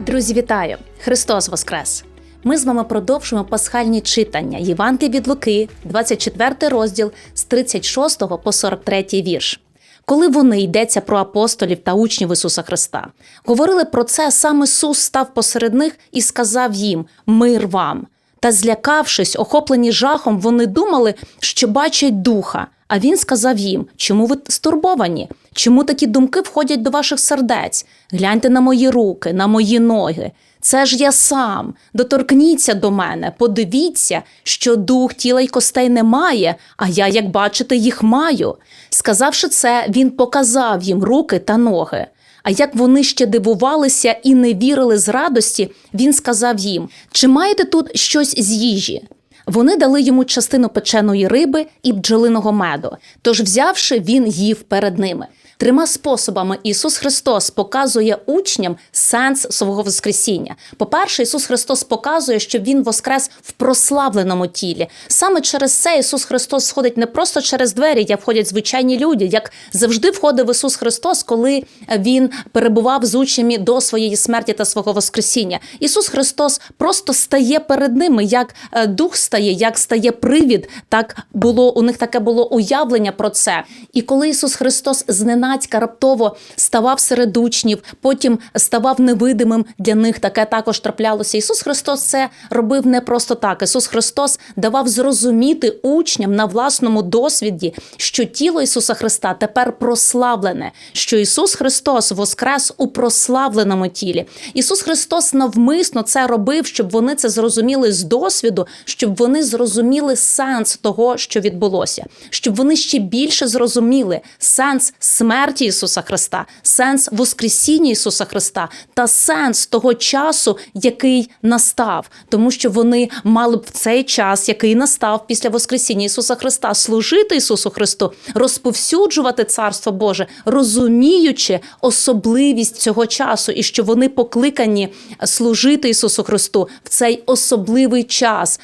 Друзі, вітаю! Христос Воскрес! Ми з вами продовжуємо пасхальні читання Євангелія від Луки, 24 розділ з 36 по 43 вірш. Коли вони йдеться про апостолів та учнів Ісуса Христа, говорили про це, сам Ісус став посеред них і сказав їм: Мир вам. Та злякавшись, охоплені жахом, вони думали, що бачать духа. А він сказав їм: Чому ви стурбовані? Чому такі думки входять до ваших сердець? Гляньте на мої руки, на мої ноги. Це ж я сам. Доторкніться до мене, подивіться, що дух тіла й костей немає, а я, як бачите, їх маю. Сказавши це, він показав їм руки та ноги. А як вони ще дивувалися і не вірили з радості, він сказав їм: Чи маєте тут щось з їжі? Вони дали йому частину печеної риби і бджолиного меду. Тож, взявши, він їв перед ними. Трьома способами Ісус Христос показує учням сенс свого Воскресіння. По-перше, Ісус Христос показує, що Він воскрес в прославленому тілі. Саме через це Ісус Христос сходить не просто через двері, як входять звичайні люди, як завжди входив Ісус Христос, коли Він перебував з учнями до своєї смерті та свого Воскресіння. Ісус Христос просто стає перед ними, як е, дух стає, як стає привід. Так було у них таке було уявлення про це. І коли Ісус Христос зненацька раптово ставав серед учнів, потім ставав невидимим для них. Таке також траплялося. Ісус Христос це робив не просто так. Ісус Христос давав зрозуміти учням на власному досвіді, що тіло Ісуса Христа тепер прославлене, що Ісус Христос воскрес у прославленому тілі. Ісус Христос навмисно це робив, щоб вони це зрозуміли з досвіду, щоб вони зрозуміли сенс того, що відбулося, щоб вони ще більше зрозуміли сенс смерті Ісуса Христа, сенс Воскресіння Ісуса Христа та сенс того часу, який настав, тому що вони мали б в цей час, який настав після Воскресіння Ісуса Христа, служити Ісусу Христу, розповсюджувати Царство Боже, розуміючи особливість цього часу, і що вони покликані служити Ісусу Христу в цей особливий час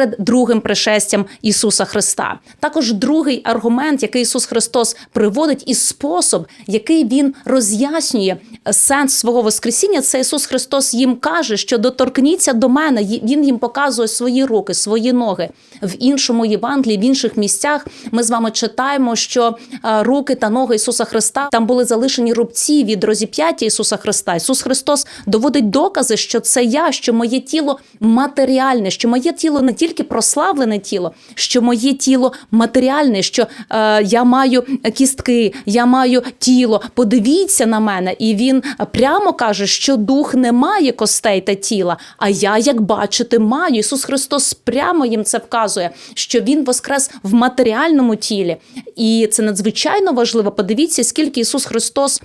перед другим пришестям Ісуса Христа. Також другий аргумент, який Ісус Христос приводить, і спосіб, який він роз'яснює сенс свого Воскресіння, це Ісус Христос їм каже, що доторкніться до мене. Він їм показує свої руки, свої ноги. В іншому Євангелії, в інших місцях ми з вами читаємо, що руки та ноги Ісуса Христа там були залишені рубці від розіп'яття Ісуса Христа. Ісус Христос доводить докази, що це я, що моє тіло матеріальне, що моє тіло не тільки прославлене тіло, що моє тіло матеріальне, що е, я маю кістки, я маю тіло. Подивіться на мене, і він прямо каже, що дух не має костей та тіла. А я, як бачите, маю. Ісус Христос прямо їм це вказує, що Він воскрес в матеріальному тілі. І це надзвичайно важливо. Подивіться, скільки Ісус Христос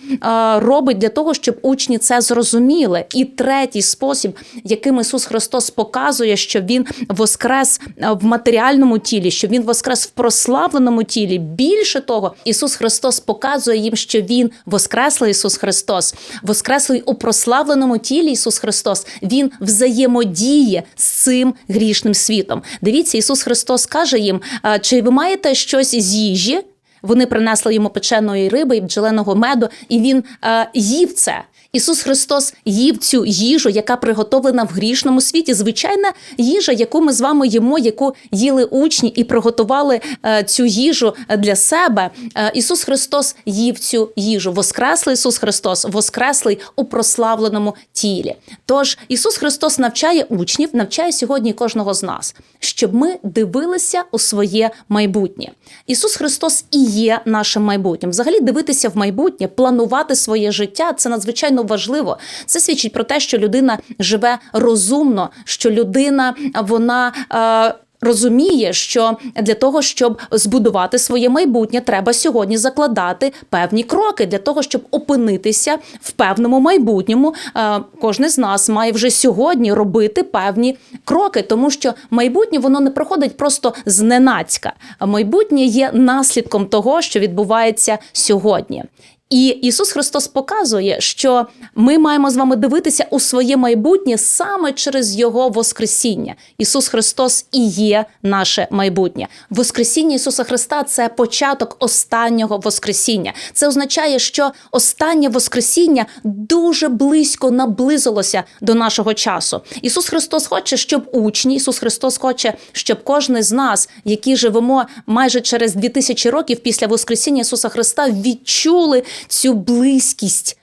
робить для того, щоб учні це зрозуміли. І третій спосіб, яким Ісус Христос показує, що Він воскрес в матеріальному тілі, що Він воскрес в прославленому тілі. Більше того, Ісус Христос показує їм, що Він воскреслий Ісус Христос, воскреслий у прославленому тілі Ісус Христос. Він взаємодіє з цим грішним світом. Дивіться, Ісус Христос каже їм: чи ви маєте щось з їжі? Вони принесли йому печеної риби і бджоленого меду, і він е, їв це. Ісус Христос їв цю їжу, яка приготовлена в грішному світі. Звичайна їжа, яку ми з вами їмо, яку їли учні і приготували е, цю їжу для себе. Е, Ісус Христос їв цю їжу. Воскреслий Ісус Христос, воскреслий у прославленому тілі. Тож Ісус Христос навчає учнів, навчає сьогодні кожного з нас, щоб ми дивилися у своє майбутнє. Ісус Христос і є нашим майбутнім. Взагалі дивитися в майбутнє, планувати своє життя це надзвичайно важливо. Це свідчить про те, що людина живе розумно, що людина вона. Розуміє, що для того, щоб збудувати своє майбутнє, треба сьогодні закладати певні кроки для того, щоб опинитися в певному майбутньому. Е, Кожен з нас має вже сьогодні робити певні кроки, тому що майбутнє воно не проходить просто зненацька. Майбутнє є наслідком того, що відбувається сьогодні. І Ісус Христос показує, що ми маємо з вами дивитися у своє майбутнє саме через Його Воскресіння. Ісус Христос і є наше майбутнє. Воскресіння Ісуса Христа це початок останнього Воскресіння. Це означає, що останнє Воскресіння дуже близько наблизилося до нашого часу. Ісус Христос хоче, щоб учні, Ісус Христос хоче, щоб кожен з нас, які живемо майже через 2000 років після Воскресіння Ісуса Христа, відчули цю близькість.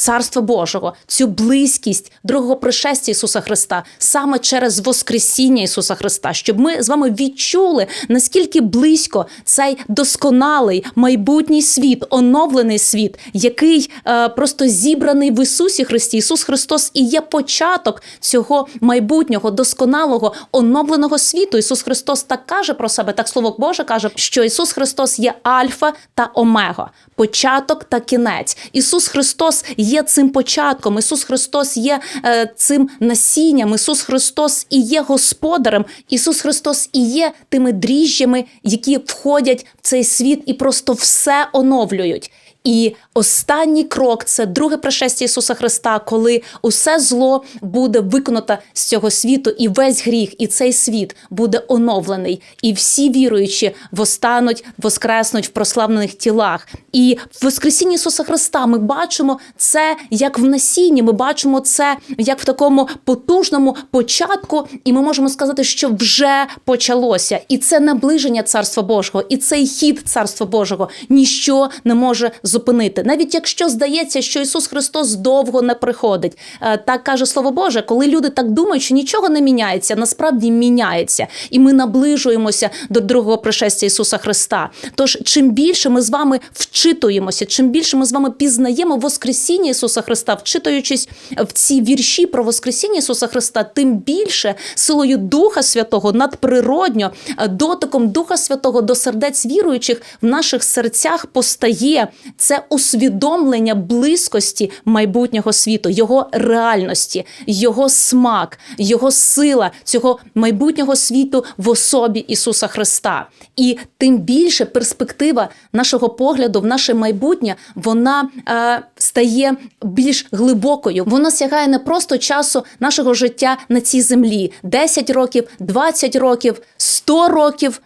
Царства Божого, цю близькість другого пришестя Ісуса Христа саме через Воскресіння Ісуса Христа, щоб ми з вами відчули, наскільки близько цей досконалий майбутній світ, оновлений світ, який е, просто зібраний в Ісусі Христі. Ісус Христос і є початок цього майбутнього, досконалого, оновленого світу. Ісус Христос так каже про себе, так слово Боже каже, що Ісус Христос є Альфа та Омега, початок та кінець. Ісус Христос є цим початком. Ісус Христос є е, цим насінням. Ісус Христос і є господарем. Ісус Христос і є тими дріжджами, які входять в цей світ і просто все оновлюють. І останній крок це друге пришестя Ісуса Христа, коли усе зло буде виконано з цього світу, і весь гріх, і цей світ буде оновлений, і всі віруючі востануть, воскреснуть в прославлених тілах. І в Воскресінні Ісуса Христа ми бачимо це як в насінні. Ми бачимо це як в такому потужному початку, і ми можемо сказати, що вже почалося. І це наближення Царства Божого, і цей хід Царства Божого ніщо не може зупинити, навіть якщо здається, що Ісус Христос довго не приходить. Е, Так каже Слово Боже, коли люди так думають, що нічого не міняється, насправді міняється, і ми наближуємося до другого пришестя Ісуса Христа. Тож, чим більше ми з вами вчитуємося, чим більше ми з вами пізнаємо Воскресіння Ісуса Христа, вчитуючись в ці вірші про Воскресіння Ісуса Христа, тим більше силою Духа Святого надприродньо, е, дотиком Духа Святого до сердець віруючих в наших серцях постає це усвідомлення близькості майбутнього світу, його реальності, його смак, його сила цього майбутнього світу в особі Ісуса Христа. І тим більше перспектива нашого погляду в наше майбутнє вона е, стає більш глибокою. Вона сягає не просто часу нашого життя на цій землі: 10 років, 20 років, 100 років.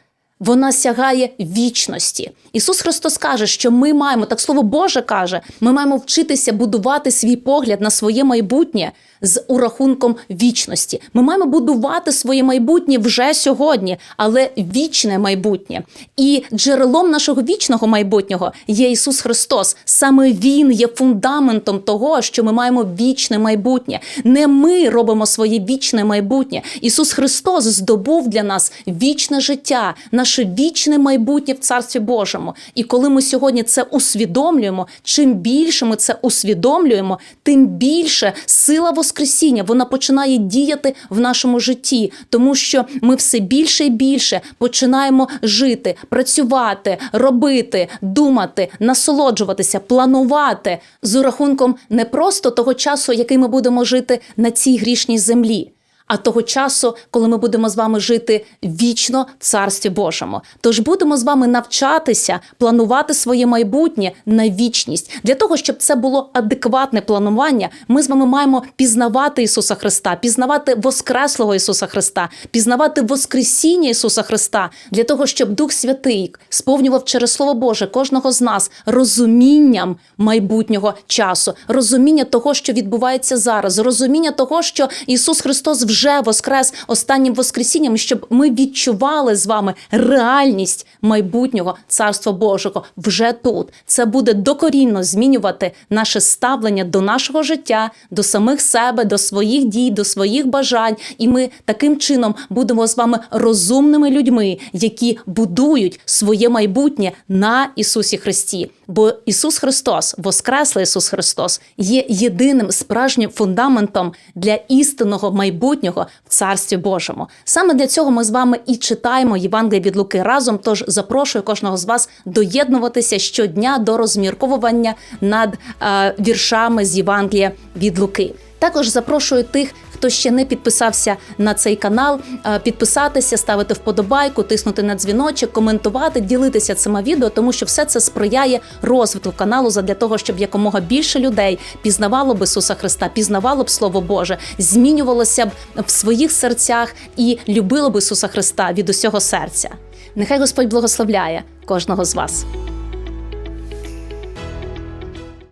Вона сягає вічності. Ісус Христос каже, що ми маємо, так слово Боже каже, ми маємо вчитися будувати свій погляд на своє майбутнє з урахунком вічності. Ми маємо будувати своє майбутнє вже сьогодні, але вічне майбутнє. І джерелом нашого вічного майбутнього є Ісус Христос. Саме Він є фундаментом того, що ми маємо вічне майбутнє. Не ми робимо своє вічне майбутнє. Ісус Христос здобув для нас вічне життя, наше вічне майбутнє в Царстві Божому. І коли ми сьогодні це усвідомлюємо, чим більше ми це усвідомлюємо, тим більше сила Воскресіння вона починає діяти в нашому житті, тому що ми все більше і більше починаємо жити, працювати, робити, думати, насолоджуватися, планувати з урахунком не просто того часу, який ми будемо жити на цій грішній землі. А того часу, коли ми будемо з вами жити вічно в царстві Божому, тож будемо з вами навчатися планувати своє майбутнє на вічність для того, щоб це було адекватне планування. Ми з вами маємо пізнавати Ісуса Христа, пізнавати Воскреслого Ісуса Христа, пізнавати Воскресіння Ісуса Христа для того, щоб Дух Святий сповнював через Слово Боже кожного з нас розумінням майбутнього часу, розуміння того, що відбувається зараз, розуміння того, що Ісус Христос вже воскрес останнім воскресінням, щоб ми відчували з вами реальність майбутнього царства Божого вже тут. Це буде докорінно змінювати наше ставлення до нашого життя, до самих себе, до своїх дій, до своїх бажань. І ми таким чином будемо з вами розумними людьми, які будують своє майбутнє на Ісусі Христі. Бо Ісус Христос, Воскреслий Ісус Христос, є єдиним справжнім фундаментом для істинного майбутнього в Царстві Божому. Саме для цього ми з вами і читаємо Євангелія від Луки разом. Тож запрошую кожного з вас доєднуватися щодня до розмірковування над е, віршами з Євангелія від Луки. Також запрошую тих, хто ще не підписався на цей канал, е, підписатися, ставити вподобайку, тиснути на дзвіночок, коментувати, ділитися цими відео, тому що все це сприяє розвитку каналу задля того, щоб якомога більше людей пізнавало б Ісуса Христа, пізнавало б Слово Боже, змінювалося б в своїх серцях і любило б Ісуса Христа від усього серця. Нехай Господь благословляє кожного з вас.